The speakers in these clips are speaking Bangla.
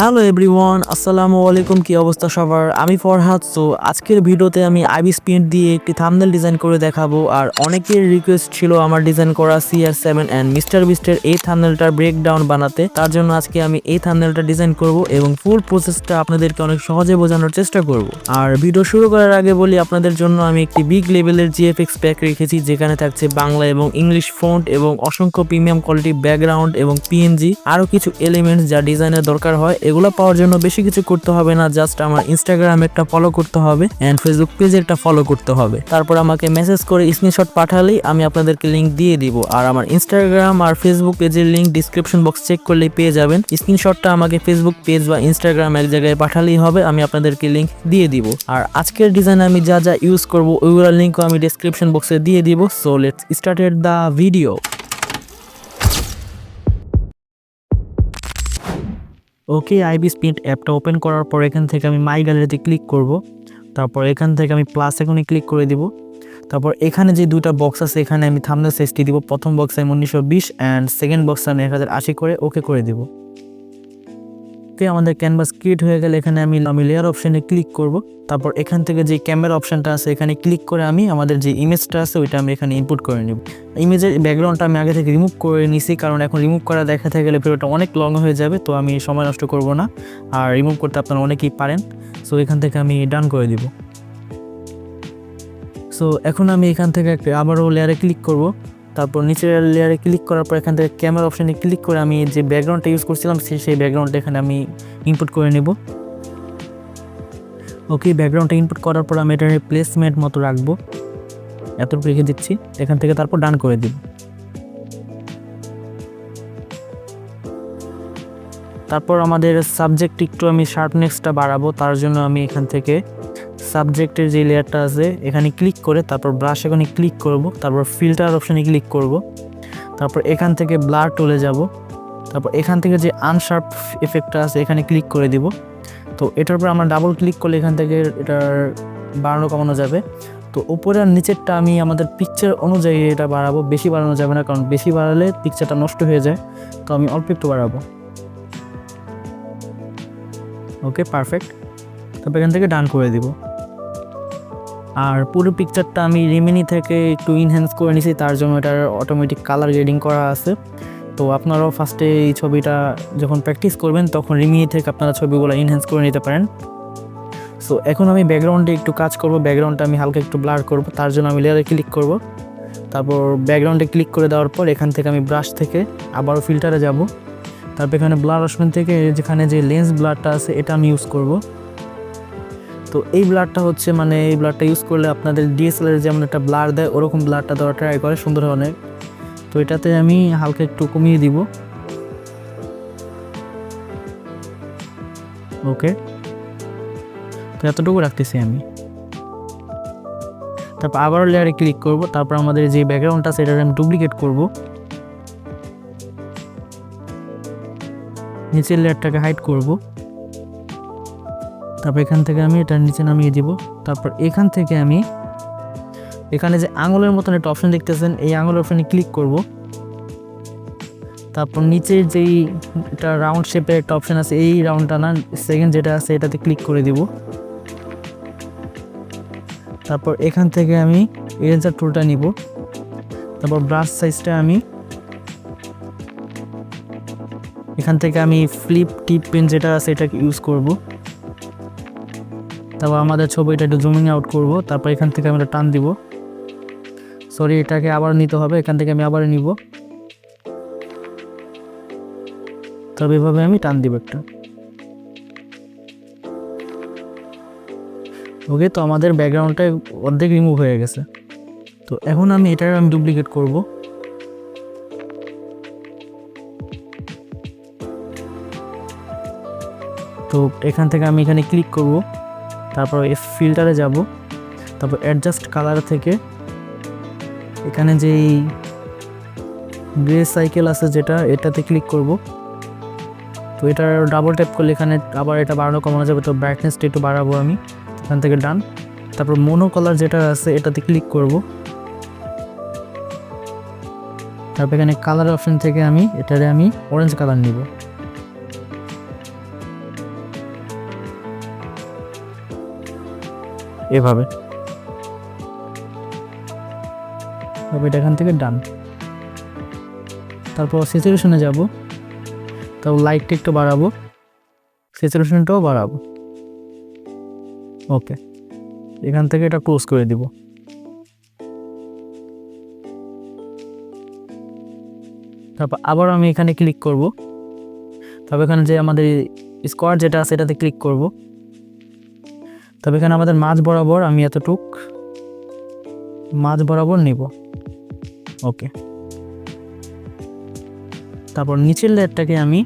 হ্যালো এভরিওয়ান আসসালামু আলাইকুম কি অবস্থা সবার? আমি ফরহাদ সো আজকের ভিডিওতে আমি আইবি স্পিড দিয়ে একটি থাম্বনেল ডিজাইন করে দেখাবো। আর অনেকের রিকোয়েস্ট ছিল আমার ডিজাইন করা সিআর সেভেন অ্যান্ড মিস্টার বিস্টের এই থাম্বনেলটার ব্রেকডাউন বানাতে। তার জন্য আজকে আমি এই থাম্বনেলটা ডিজাইন করব এবং ফুল প্রসেসটা আপনাদেরকে অনেক সহজে বোঝানোর চেষ্টা করব। আর ভিডিও শুরু করার আগে বলি, আপনাদের জন্য আমি একটি বিগ লেভেলের জিএফএক্স প্যাক রেখেছি, যেখানে থাকছে বাংলা এবং ইংলিশ ফন্ট এবং অসংখ্য প্রিমিয়াম কোয়ালিটি ব্যাকগ্রাউন্ড এবং পিএনজি আরও কিছু এলিমেন্টস যা ডিজাইনের দরকার হয় এগুলো পাওয়ার জন্য বেশি কিছু করতে হবে না জাস্ট আমার ইনস্টাগ্রাম একটা ফলো করতে হবে অ্যান্ড ফেসবুক পেজে একটা ফলো করতে হবে। তারপর আমাকে মেসেজ করে স্ক্রিনশট পাঠালেই আমি আপনাদেরকে লিঙ্ক দিয়ে দিব। আর আমার ইনস্টাগ্রাম আর ফেসবুক পেজের লিঙ্ক ডিসক্রিপশন বক্স চেক করলেই পেয়ে যাবেন। স্ক্রিনশটটা আমাকে ফেসবুক পেজ বা ইনস্টাগ্রাম এক জায়গায় পাঠালেই হবে, আমি আপনাদেরকে লিঙ্ক দিয়ে দিব। আর আজকের ডিজাইন আমি যা যা ইউজ করব ওইগুলোর লিঙ্কও আমি ডিসক্রিপশন বক্সে দিয়ে দিব। So let's started the video okay IB speed অ্যাপটা ওপেন করার পর এখান থেকে আমি মাই গ্যালারিতে ক্লিক করব। তারপর এখান থেকে আমি প্লাস এখানে ক্লিক করে দিব। তারপর এখানে যে দুটা বক্স আছে, এখানে আমি থামনা সাইজটি দিব। প্রথম বক্স আমি উনিশশো বিশ অ্যান্ড সেকেন্ড বক্স আমি এক হাজার আশি করে ওকে করে দিব। ওকে আমাদের ক্যানভাস ক্রিয়েট হয়ে গেলে এখানে আমি আমি লেয়ার অপশানে ক্লিক করব। তারপর এখান থেকে যে ক্যামেরা অপশানটা আছে, এখানে ক্লিক করে আমি আমাদের যে ইমেজটা আছে, ওইটা আমি এখানে ইনপুট করে নিব। ইমেজের ব্যাকগ্রাউন্ডটা আমি আগে থেকে রিমুভ করে নিছি, কারণ এখন রিমুভ করা দেখাতে গেলে ভিডিওটা অনেক লং হয়ে যাবে, তো আমি সময় নষ্ট করব না। আর রিমুভ করতে আপনারা অনেকেই পারেন সো এখান থেকে আমি ডান করে দিব। সো এখন আমি এখান থেকে আবারও লেয়ারে ক্লিক করব। তারপর নিচের লেয়ারে ক্লিক করার পর এখান থেকে ক্যামেরা অপশানে ক্লিক করে আমি যে ব্যাকগ্রাউন্ডটা ইউজ করছিলাম সেই সেই ব্যাকগ্রাউন্ডটা এখানে আমি ইনপুট করে নেব। ওকে ব্যাকগ্রাউন্ডটা ইনপুট করার পর আমি এটার প্লেসমেন্ট মতো রাখব। এতটুকু রেখে দিচ্ছি। এখান থেকে তারপর ডান করে দিব। তারপর আমাদের সাবজেক্ট একটু আমি শার্পনেসটা বাড়াবো, তার জন্য আমি এখান থেকে সাবজেক্টের যে লেয়ারটা আছে, এখানে ক্লিক করে তারপর ব্রাশ এখানে ক্লিক করব, তারপর ফিল্টার অপশানে ক্লিক করব, তারপর এখান থেকে ব্লার টুলে যাব, তারপর এখান থেকে যে আনশার্প এফেক্টটা আছে এখানে ক্লিক করে দিব। তো এটার উপর আমরা ডাবল ক্লিক করলে এখান থেকে এটার বাড়ানো কমানো যাবে। তো উপরে আর নিচেরটা আমি আমাদের পিকচার অনুযায়ী এটা বাড়াবো, বেশি বাড়ানো যাবে না, কারণ বেশি বাড়ালে পিকচারটা নষ্ট হয়ে যায়। তো আমি অল্প একটু বাড়াবো। ওকে পারফেক্ট তারপর এখান থেকে ডান করে দিব। আর পুরো পিকচারটা আমি রিমিনি থেকে একটু ইনহ্যান্স করে নিছি, তার জন্য এটার অটোমেটিক কালার গ্রেডিং করা আছে। তো আপনারাও ফার্স্টে এই ছবিটা যখন প্র্যাকটিস করবেন, তখন রিমিনি থেকে আপনারা ছবিগুলো ইনহ্যান্স করে নিতে পারেন। সো এখন আমি ব্যাকগ্রাউন্ডে একটু কাজ করব ব্যাকগ্রাউন্ডটা আমি হালকা একটু ব্লার করব, তার জন্য আমি লেয়ারে ক্লিক করব। তারপর ব্যাকগ্রাউন্ডে ক্লিক করে দেওয়ার পর এখান থেকে আমি ব্রাশ থেকে আবারও ফিল্টারে যাব। তারপর এখানে ব্লার অপশন থেকে যেখানে যে লেন্স ব্লারটা আছে, এটা আমি ইউজ করব। তো এই ব্লারটা হচ্ছে মানে এই ব্লারটা ইউজ করলে আপনাদের ডিএসএলআর যেমন একটা ব্লার দেয়, ওরকম ব্লারটা দেওয়া ট্রাই করে, সুন্দর অনেক। তো এটাতে আমি হালকা একটু কমিয়ে দিব। ওকে তো এতটুকু রাখতেছি আমি। তারপর আবারও লেয়ারে ক্লিক করব, তারপর আমাদের যে ব্যাকগ্রাউন্ডটা সেটা আমি ডুপ্লিকেট করব। নিচের লেয়ারটাকে হাইড করব। তারপর এখান থেকে আমি এটা নিচে নামিয়ে দিব। তারপর এখান থেকে আমি এখানে যে আঙুলের মতন একটা অপশন দেখতেছেন, এই আঙুলের অপশানে ক্লিক করব। তারপর নিচের যেই একটা রাউন্ড শেপের একটা অপশন আছে, এই রাউন্ডটা না সেকেন্ড যেটা আছে, এটাতে ক্লিক করে দিব। তারপর এখান থেকে আমি ইরেজার টুলটা নিব। তারপর ব্রাশ সাইজটা আমি এখান থেকে আমি ফ্লিপ টিপ পেন যেটা আছে, এটাকে ইউজ করব। তারপর আমাদের ছবিটা একটু জুমিং আউট করব, তারপর এখান থেকে আমরা টান দিব। সরি এটাকে আবার নিতে হবে, এখান থেকে আমি আবার নিব। তবে এভাবে আমি টান দিব একটা। ওকে তো আমাদের ব্যাকগ্রাউন্ডটা অর্ধেক রিমুভ হয়ে গেছে। তো এখন আমি এটার আমি ডুপ্লিকেট করব। তো এখান থেকে আমি এখানে ক্লিক করব। তারপর এফ ফিল্টারে যাব। তারপর অ্যাডজাস্ট কালার থেকে এখানে যেই গ্রে সাইকেল আছে যেটা, এটাতে ক্লিক করব। তো এটা ডাবল ট্যাপ করলে এখানে আবার এটা বাড়ানো কমানো যাবে। তো ব্রাইটনেসটা একটু বাড়াবো আমি। এখান থেকে ডান তারপর মোনো কালার যেটা আছে, এটাতে ক্লিক করব। তারপর এখানে কালার অপশন থেকে আমি, এটারে আমি অরেঞ্জ কালার নিব। এভাবে। তবে এটা এখান থেকে ডান। তারপর স্যাচুরেশনে যাব। তারপর লাইটটা একটু বাড়াবো। স্যাচুরেশনটাও বাড়াবো। ওকে এখান থেকে এটা ক্লোজ করে দিব। তারপর আবার আমি এখানে ক্লিক করব। তবে এখানে যে আমাদের স্কোয়ার যেটা আছে, এটাতে ক্লিক করব। তবে এখানে আমাদের মাঝ বরাবর আমি এতটুক মাঝ বরাবর নিব। ওকে। তারপর নিচের লেয়ারটাকে আমি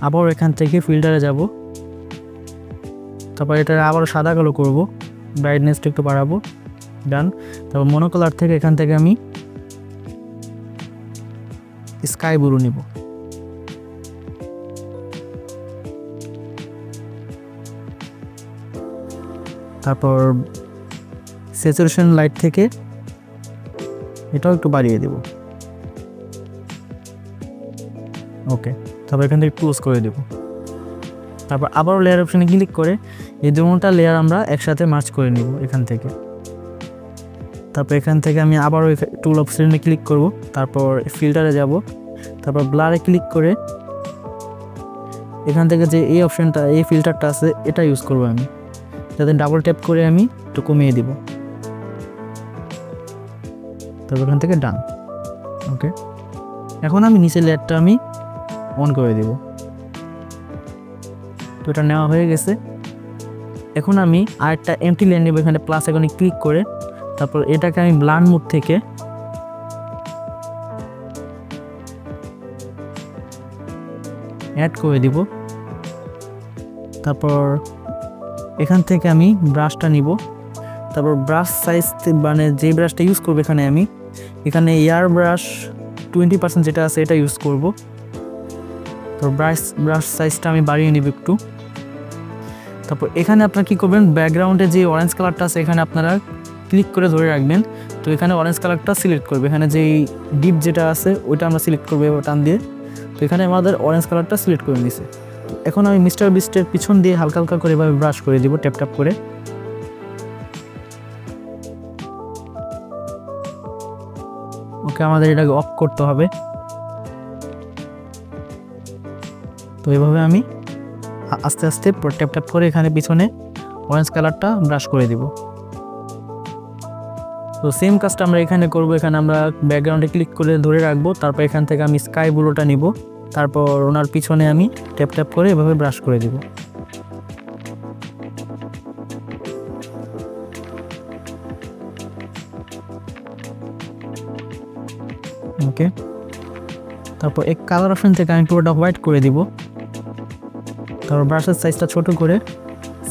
আবার এখান থেকে ফিল্টারে যাব। তারপর এটা আবার সাদা কালো করব। ব্রাইটনেসটা একটু বাড়াবো। ডান। তারপর মনো কালার থেকে এখান থেকে আমি স্কাই ব্লু নিব। তারপর স্যাচুরেশন লাইট থেকে এটাও একটু বাড়িয়ে দেব। ওকে, তারপর এখান থেকে ক্লোজ করে দেব। তারপর আবারও লেয়ার অপশানে ক্লিক করে এই দুটা লেয়ার আমরা একসাথে মার্চ করে নিব এখান থেকে। তারপর এখান থেকে আমি আবারও টুল অপশানে ক্লিক করব, তারপর ফিল্টারে যাব, তারপর ব্লারে ক্লিক করে এখান থেকে যে এই অপশানটা এই ফিল্টারটা আছে, এটা ইউজ করব আমি। যাতে ডাবল ট্যাপ করে আমি একটু কমিয়ে দিব। তারপর এখান থেকে ডান ওকে এখন আমি নিচের লেয়ারটা আমি অন করে দেব। তো এটা নেওয়া হয়ে গেছে। এখন আমি আরেকটা এমটি লেয়ার নেব, এখানে প্লাস এখানে ক্লিক করে। তারপর এটাকে আমি ব্লান মুড থেকে অ্যাড করে দিব। তারপর এখান থেকে আমি ব্রাশটা নিব। তারপর ব্রাশ সাইজ মানে যে ব্রাশটা ইউজ করব এখানে আমি, এখানে এয়ার ব্রাশ টোয়েন্টি পার্সেন্ট যেটা আছে এটা ইউজ করব। তো ব্রাশ ব্রাশ সাইজটা আমি বাড়িয়ে নিব একটু। তারপর এখানে আপনারা কী করবেন ব্যাকগ্রাউন্ডে যে অরেঞ্জ কালারটা আছে এখানে আপনারা ক্লিক করে ধরে রাখবেন। তো এখানে অরেঞ্জ কালারটা সিলেক্ট করবে। এখানে যেই ডিপ যেটা আছে ওইটা আমরা সিলেক্ট করব টান দিয়ে। তো এখানে আমাদের অরেঞ্জ কালারটা সিলেক্ট করে নিছে। এখন আমি মিস্টার বিস্টের পিছন দিয়ে হালকা হালকা করে এভাবে ব্রাশ করে দিব ট্যাপ ট্যাপ করে। ওকে, আমাদের এটাকে অফ করতে হবে। তো এভাবে আমি আস্তে আস্তে ট্যাপ ট্যাপ করে এখানে পিছনে অরেঞ্জ কালারটা ব্রাশ করে দিব। তো সেম কাজটা আমরা এখানে করব। এখানে আমরা ব্যাকগ্রাউন্ডে ক্লিক করে ধরে রাখব। তারপর এখান থেকে আমি স্কাই ব্লুটা নিব। তারপর ওনার পিছনে আমি ট্যাপ ট্যাপ করে এভাবে ব্রাশ করে দিব। ওকে। তারপর এক কালার অপশন থেকে আমি পুরোটা হোয়াইট করে দিব। তারপর ব্রাশের সাইজটা ছোট করে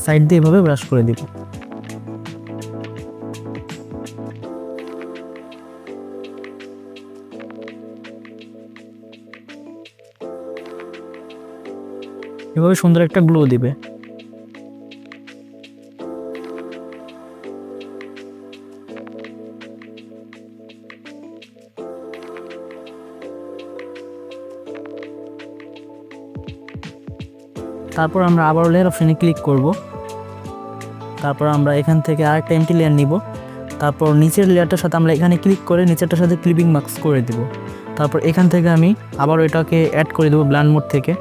সাইড দিয়ে এভাবে ব্রাশ করে দিব। এভাবে সুন্দর একটা গ্লো দিবে। তারপর আমরা আবার লেয়ার অপশানে ক্লিক করব। তারপর আমরা এখান থেকে আরেকটা এমটি লেয়ার নিব। তারপর নিচের লেয়ারটার সাথে আমরা এখানে ক্লিক করে নিচেরটার সাথে ক্লিপিং মার্কস করে দিব। তারপর এখান থেকে আমি আবার এটাকে অ্যাড করে দেবো ব্ল্যান্ড মোড থেকে।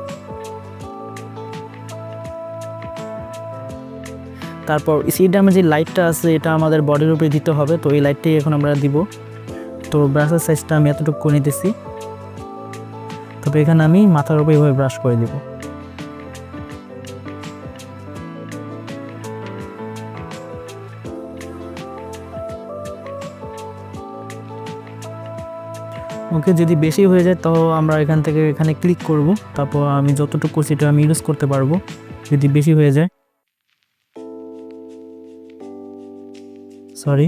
তারপর সি ড্যামে যে লাইটটা আছে, এটা আমাদের বডির উপরে দিতে হবে, তো এই লাইটটাই এখন আমরা দিব। তো ব্রাশের সাইজটা আমি এতটুকু করে নিতেছি। তবে এখানে আমি মাথার উপরে এভাবে ব্রাশ করে দিব। ওকে যদি বেশি হয়ে যায় তো আমরা এখান থেকে এখানে ক্লিক করব। তারপর আমি যতটুকু করছি, এটা আমি ইউজ করতে পারব। যদি বেশি হয়ে যায় সরি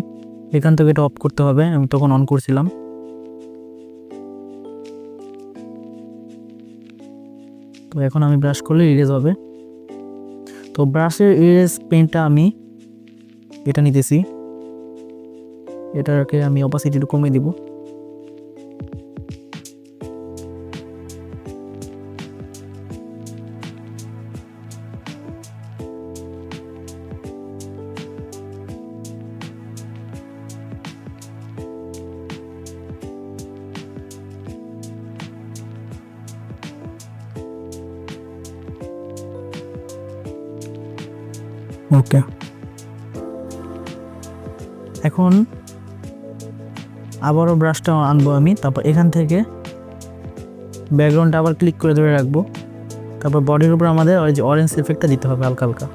এখান থেকে এটা অফ করতে হবে, আমি তখন অন করছিলাম। তো এখন আমি ব্রাশ করলে ইরেজ হবে। তো ব্রাশের ইরেজ পেনটা আমি এটা নিতেছি। এটাকে আমি অপাসিটিটা কমিয়ে দিব। এখন আবারও ব্রাশটা আনব আমি, তারপর এখান থেকে ব্যাকগ্রাউন্ডটা আবার ক্লিক করে ধরে রাখব। তারপর বডির উপর আমাদের ওই যে অরেঞ্জ এফেক্টটা দিতে হবে হালকা হালকা।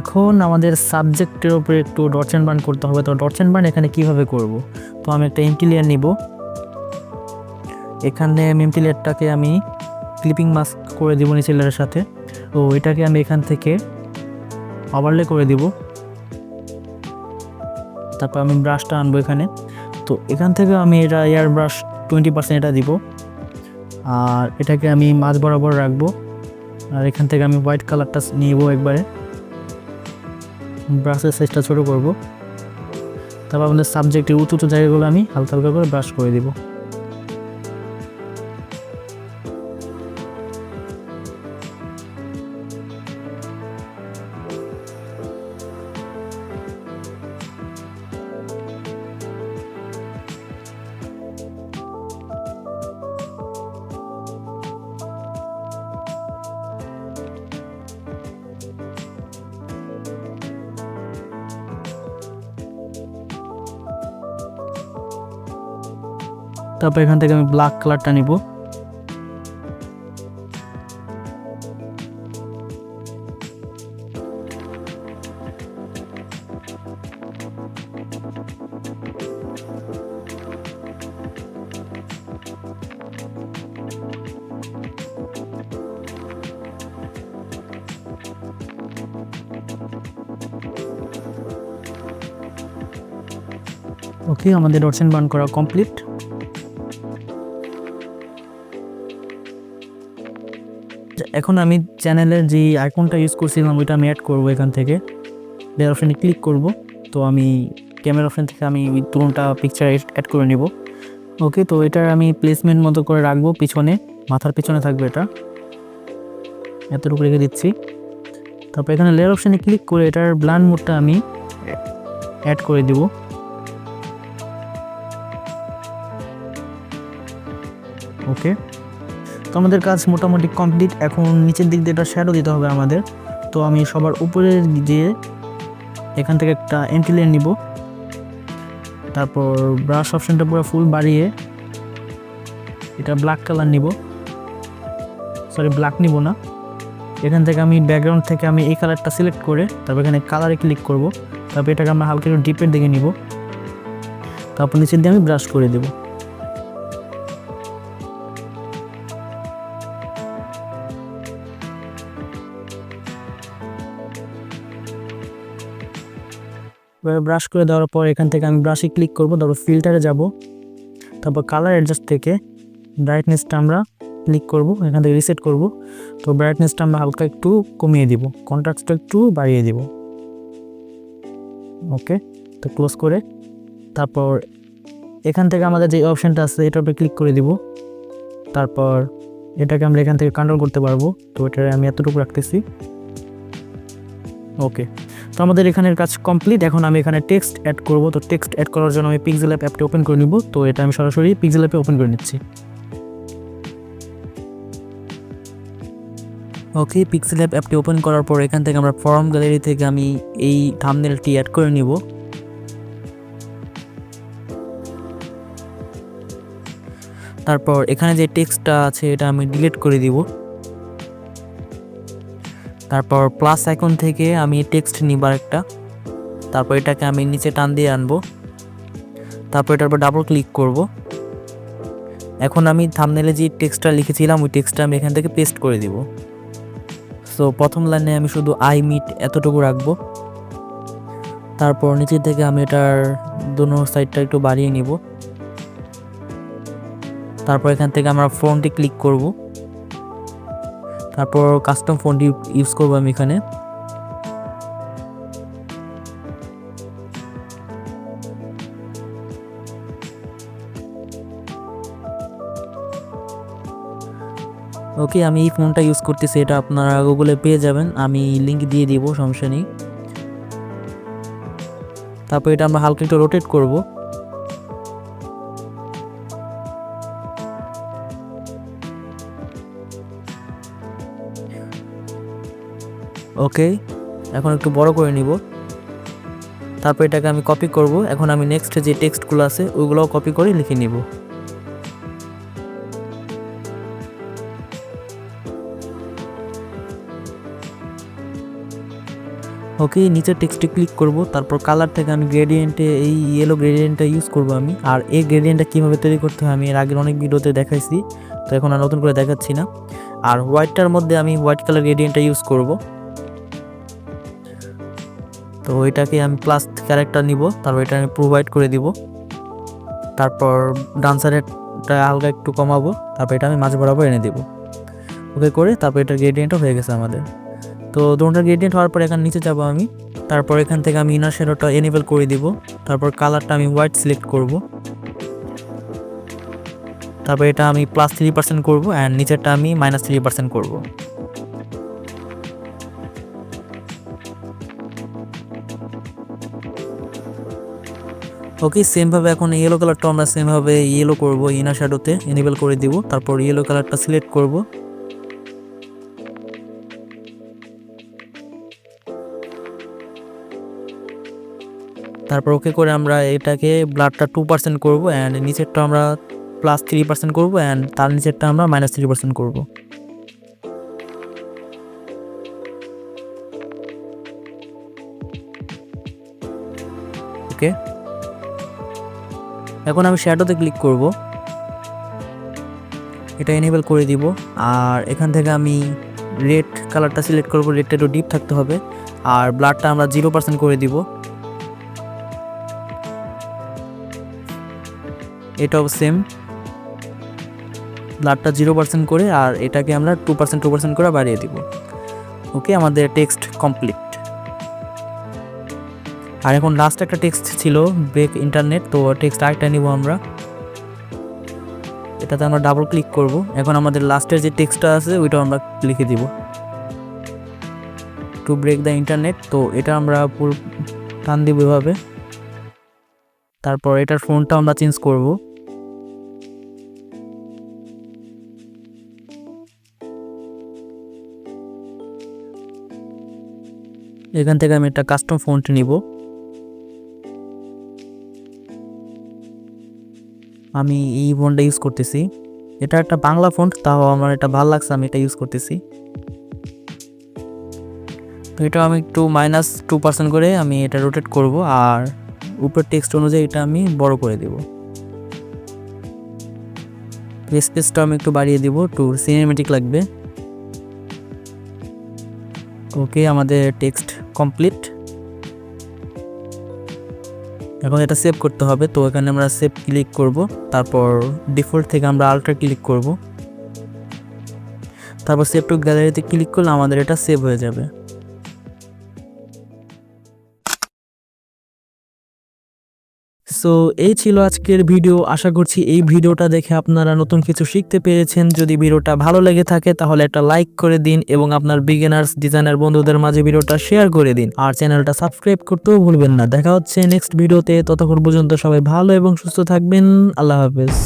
এখন আমাদের সাবজেক্টের উপরে একটু ডটস অ্যান্ড বার্ন করতে হবে। তো ডটস অ্যান্ড বার্ন এখানে কীভাবে করব? তো আমি একটা এমটি লেয়ার নিব। এখানে এমটি লেয়ারটাকে আমি ক্লিপিং মাস্ক করে দিব নিচে লেয়ারের সাথে। তো এটাকে আমি এখান থেকে ওভারলে করে দিব। তারপর আমি ব্রাশটা আনব এখানে। তো এখান থেকে আমি এটা এয়ার ব্রাশ টোয়েন্টি পার্সেন্ট এটা দিব। আর এটাকে আমি মাঝ বরাবর রাখব। আর এখান থেকে আমি হোয়াইট কালারটা নিব একবারে। ব্রাশের সাইজটা ছোটো করব। তারপর আমাদের সাবজেক্টের উঁচু উঁচু জায়গাগুলো আমি হালকা হালকা করে ব্রাশ করে দিব। তারপর এখান থেকে আমি ব্ল্যাক কালারটা নিব। ওকে আমাদের ডটসেন বার্ন করা কমপ্লিট এখন আমি চ্যানেলের যে আইকনটা ইউজ করছিলাম, ওইটা আমি অ্যাড করব এখান থেকে। লেয়ার অপশানে ক্লিক করব। তো আমি ক্যামেরা অপশান থেকে আমি ওই তুলনটা পিকচার অ্যাড করে নিব। ওকে তো এটার আমি প্লেসমেন্ট মতো করে রাখব পিছনে। মাথার পিছনে থাকবে এটা। এতটুকু রেখে দিচ্ছি। তারপর এখানে লেয়ার অপশানে ক্লিক করে এটার ব্লান্ড মোডটা আমি অ্যাড করে দিব। ওকে আমাদের কাজ মোটামুটি কমপ্লিট এখন নিচের দিক দিয়ে একটা শ্যাডো দিতে হবে আমাদের। তো আমি সবার উপরে দিয়ে এখান থেকে একটা এন্টিলেন নিব। তারপর ব্রাশ অপশনটা পুরো ফুল বাড়িয়ে এটা ব্ল্যাক কালার নিব। সরি ব্ল্যাক নিব না। এখান থেকে আমি ব্যাকগ্রাউন্ড থেকে আমি এই কালারটা সিলেক্ট করে তারপর এখানে কালারে ক্লিক করব। তারপর এটাকে আমরা হালকা একটু ডিপের দিকে নিব। তারপর নিচের দিয়ে আমি ব্রাশ করে দেবো। এবার ব্রাশ করে দেওয়ার পর এখান থেকে আমি ব্রাশে ক্লিক করব, তারপর ফিল্টারে যাব। তারপর কালার অ্যাডজাস্ট থেকে ব্রাইটনেসটা আমরা ক্লিক করব, এখান থেকে রিসেট করব। তো ব্রাইটনেসটা আমরা হালকা একটু কমিয়ে দিব কন্ট্রাক্টটা একটু বাড়িয়ে দিব। ওকে তো ক্লোজ করে তারপর এখান থেকে আমাদের যে অপশানটা আছে, এটার উপরে ক্লিক করে দিব। তারপর এটাকে আমরা এখান থেকে কন্ট্রোল করতে পারব, তো এটা আমি এতটুকু রাখতেছি। ওকে তো আমাদের এখানের কাজ কমপ্লিট এখন আমি এখানে টেক্সট অ্যাড করব। তো টেক্সট অ্যাড করার জন্য আমি পিক্সেল অ্যাপ অ্যাপটি ওপেন করে নিব। তো এটা আমি সরাসরি পিক্সেল অ্যাপে ওপেন করে নিচ্ছি। ওকে পিক্সেল অ্যাপ অ্যাপটি ওপেন করার পর এখান থেকে আমরা ফর্ম গ্যালারি থেকে আমি এই থাম্বনেলটি অ্যাড করে নিব। তারপর এখানে যে টেক্সটটা আছে, এটা আমি ডিলিট করে দিব। তারপর প্লাস আইকন থেকে আমি টেক্সট নিবার একটা। তারপর এটাকে আমি নিচে টান দিয়ে আনব। তারপর এটার উপর ডাবল ক্লিক করব। এখন আমি থামনেলে যে টেক্সটটা লিখেছিলাম, ওই টেক্সটটা আমি এখান থেকে পেস্ট করে দিব। সো প্রথম লাইনে আমি শুধু আই মিট এতটুকু রাখব। তারপর নিচের থেকে আমি এটার দোনো সাইডটা একটু বাড়িয়ে নিব। তারপর এখান থেকে আমরা ফোনটি ক্লিক করব। তারপর কাস্টম ফোনটি ইউজ করব আমি এখানে। ওকে আমি এই ফোনটা ইউজ করতেছি, এটা আপনারা গুগলে পেয়ে যাবেন। আমি লিঙ্ক দিয়ে দিব, সমস্যা নেই। তারপর এটা আমরা হালকা একটু রোটেট করব। ওকে, এখন একটু বড় করে নিব। তারপর এটাকে আমি কপি করব। এখন আমি নেক্সট যে টেক্সটগুলো আছে, ওইগুলোও কপি করে লিখে নিব। ওকে, নিচের টেক্সটে ক্লিক করব। তারপর কালার থেকে আমি গ্রেডিয়েন্টে এই ইয়েলো গ্রেডিয়েন্টটা ইউজ করব আমি। আর এই গ্রেডিয়েন্টটা কীভাবে তৈরি করতে হয়, আমি এর আগের অনেক ভিডিওতে দেখাইছি। তো এখন আর নতুন করে দেখাচ্ছি না। আর হোয়াইটটার মধ্যে আমি হোয়াইট কালার গ্রেডিয়েন্টটা ইউজ করব। তো এটাকে আমি প্লাস ক্যারেক্টার নিব, তারপর এটা আমি প্রোভাইড করে দিব। তারপর ডান্সারেরটা হালকা একটু কমাবো, তারপর এটা আমি মাঝে বরাবর এনে দেবো। ওকে করে তারপর এটা গ্রেডিয়েন্টও হয়ে গেছে আমাদের। তো দুটোটা গ্রেডিয়েন্ট হওয়ার পর এখানে নিচে যাব আমি। তারপর এখান থেকে আমি ইনার শ্যাডোটা এনেবল করে দিব। তারপর কালারটা আমি হোয়াইট সিলেক্ট করব। তারপর এটা আমি প্লাস থ্রি পার্সেন্ট করব অ্যান্ড নিচেরটা আমি মাইনাস থ্রি পার্সেন্ট করব। ওকে সেমভাবে এখন ইয়েলো কালারটা আমরা সেমভাবে ইয়েলো করব ইনার শ্যাডোতে এনেবল করে দিব, তারপর ইয়েলো কালারটা সিলেক্ট করব। তারপর ওকে করে আমরা এটাকে ব্লাডটা টু পার্সেন্ট করব অ্যান্ড নিচেরটা আমরা প্লাস থ্রি পার্সেন্ট করব অ্যান্ড তার নিচেরটা আমরা মাইনাস থ্রি পার্সেন্ট করব। ওকে এখন আমি শ্যাডোতে ক্লিক করব। এটা এনেবল করে দিব। আর এখান থেকে আমি রেড কালারটা সিলেক্ট করব। রেডটা একটু ডিপ থাকতে হবে। আর ব্লাডটা আমরা জিরো পার্সেন্ট করে দিব। এটাও সেম ব্লাডটা জিরো পার্সেন্ট করে আর এটাকে আমরা টু পার্সেন্ট টু পার্সেন্ট করে বাড়িয়ে দিব। ওকে আমাদের টেক্সট কমপ্লিট আর এখন লাস্ট একটা টেক্সট ছিল ব্রেক ইন্টারনেট তো টেক্সট আরেকটা নিব আমরা। এটাতে আমরা ডাবল ক্লিক করব। এখন আমাদের লাস্টের যে টেক্সটটা আছে ওইটা আমরা লিখে দিব। টু ব্রেক দ্য ইন্টারনেট তো এটা আমরা পুরো টান দিব এভাবে। তারপর এটার ফোনটা আমরা চেঞ্জ করব। এখান থেকে আমি একটা কাস্টম ফোনটি নিব। আমি এই ফোনটা ইউজ করতেছি। এটা একটা বাংলা ফোন তাও আমার এটা ভালো লাগছে, আমি এটা ইউজ করতেছি। তো এটা আমি একটু মাইনাস টু পার্সেন্ট করে আমি এটা রোটেট করব, আর উপর টেক্সট অনুযায়ী এটা আমি বড় করে দেব। স্পেসটা আমি একটু বাড়িয়ে দিব, একটু সিনেমেটিক লাগবে। ওকে আমাদের টেক্সট কমপ্লিট এখন এটা সেভ করতে হবে। তো এখানে আমরা সেভ ক্লিক করব। তারপর ডিফল্ট থেকে আমরা আল্ট্রা ক্লিক করব। তারপর সেভ টু গ্যালারিতে ক্লিক করলে আমাদের এটা সেভ হয়ে যাবে। সো এই ছিল আজকের ভিডিও। আশা করছি এই ভিডিওটা দেখে আপনারা নতুন কিছু শিখতে পেরেছেন। যদি ভিডিওটা ভালো লেগে থাকে তাহলে একটা লাইক করে দিন এবং আপনার বিগিনার্স ডিজাইনার বন্ধুদের মাঝে ভিডিওটা শেয়ার করে দিন। আর চ্যানেলটা সাবস্ক্রাইব করতেও ভুলবেন না। দেখা হচ্ছে নেক্সট ভিডিওতে। ততক্ষণ পর্যন্ত সবাই ভালো এবং সুস্থ থাকবেন। আল্লাহ হাফেজ।